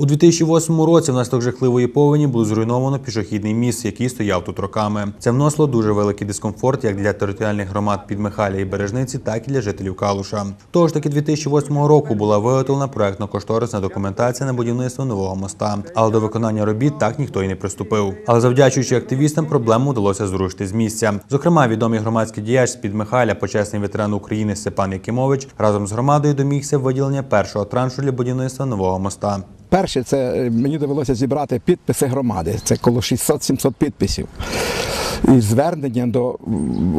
У 2008 році внаслідок жахливої повені було зруйновано пішохідний міст, який стояв тут роками. Це вносило дуже великий дискомфорт як для територіальних громад Підмихаля і Бережниці, так і для жителів Калуша. Того ж таки 2008 року була виготовлена проектно-кошторисна документація на будівництво нового моста, але до виконання робіт так ніхто й не приступив. Але завдячуючи активістам, проблему вдалося зрушити з місця. Зокрема, відомий громадський діяч з Підмихаля, почесний ветеран України Степан Якимович, разом з громадою домігся виділення першого траншу для будівництва нового моста. Перше, це е, мені довелося зібрати підписи громади. Це коло 600-700 підписів. І звернення до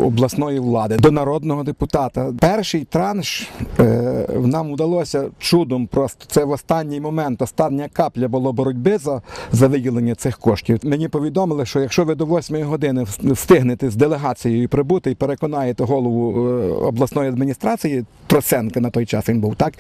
обласної влади, до народного депутата. Перший транш е, нам вдалося чудом просто. Це в останній момент, остання капля було боротьби за, за виділення цих коштів. Мені повідомили, що якщо ви до 8 години встигнете з делегацією прибути і переконаєте голову е, обласної адміністрації, Троценка на той час він був, так?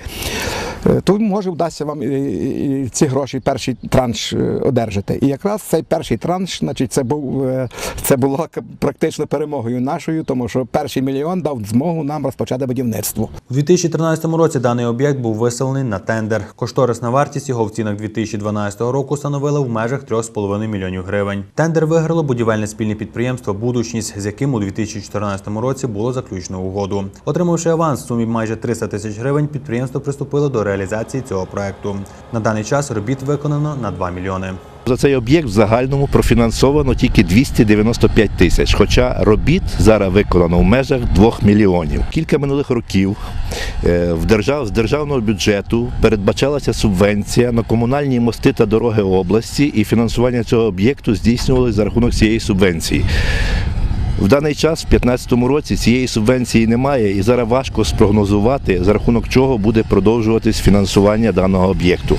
Е, то може вдасться вам і, і ці гроші, перший транш е, одержати. І якраз цей перший транш, значить, це був е, це було практично перемогою нашою, тому що перший мільйон дав змогу нам розпочати будівництво. У 2013 році даний об'єкт був виселений на тендер. Кошторисна вартість його в цінах 2012 року становила в межах 3,5 мільйонів гривень. Тендер виграло будівельне спільне підприємство Будучність, з яким у 2014 році було заключено угоду. Отримавши аванс в сумі майже 300 тисяч гривень, підприємство приступило до реалізації цього проекту. На даний час робіт виконано на 2 мільйони. За цей об'єкт в загальному профінансовано тільки 295 тисяч, хоча робіт зараз виконано в межах 2 мільйонів. Кілька минулих років е, в держав, з державного бюджету передбачалася субвенція на комунальні мости та дороги області, і фінансування цього об'єкту здійснювалося за рахунок цієї субвенції. В даний час, в 2015 році, цієї субвенції немає, і зараз важко спрогнозувати, за рахунок чого буде продовжуватись фінансування даного об'єкту.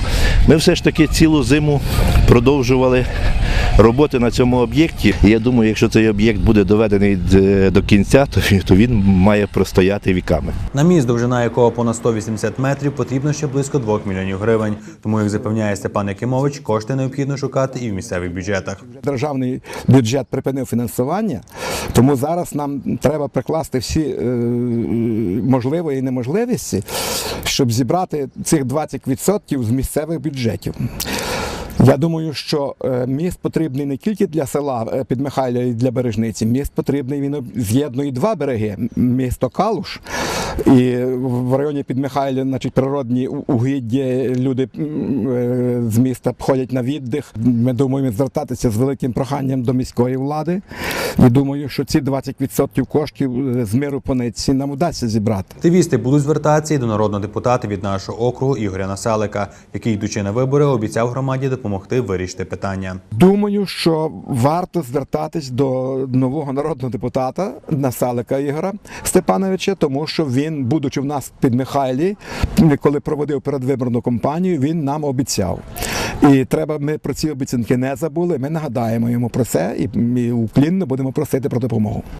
Ми все ж таки цілу зиму продовжували роботи на цьому об'єкті. І я думаю, якщо цей об'єкт буде доведений до кінця, то він- то він має простояти віками. На міст, довжина якого понад 180 метрів, потрібно ще близько 2 мільйонів гривень. Тому, як запевняє Степан Якимович, кошти необхідно шукати і в місцевих бюджетах. Державний бюджет припинив фінансування, тому зараз нам треба прикласти всі е, можливі і неможливості, щоб зібрати цих 20% з місцевих бюджетів. Я думаю, що е, міст потрібний не тільки для села е, Підмихайля і для Бережниці. Міст потрібний він з'єднує два береги: місто Калуш і в районі Підмихайля, значить, природні у- угіддя. Люди е, з міста ходять на віддих. Ми думаємо звертатися з великим проханням до міської влади. І думаю, що ці 20% коштів е, з миру по нитці нам вдасться зібрати. Активісти будуть звертатися і до народного депутата від нашого округу Ігоря Населика, який, йдучи на вибори, обіцяв громаді допомогти вирішити питання. Думаю, що варто звертатись до нового народного депутата Насалика Ігора Степановича, тому що він, будучи в нас під Михайлі, коли проводив передвиборну кампанію, він нам обіцяв. І треба, ми про ці обіцянки не забули. Ми нагадаємо йому про це і уклінно будемо просити про допомогу.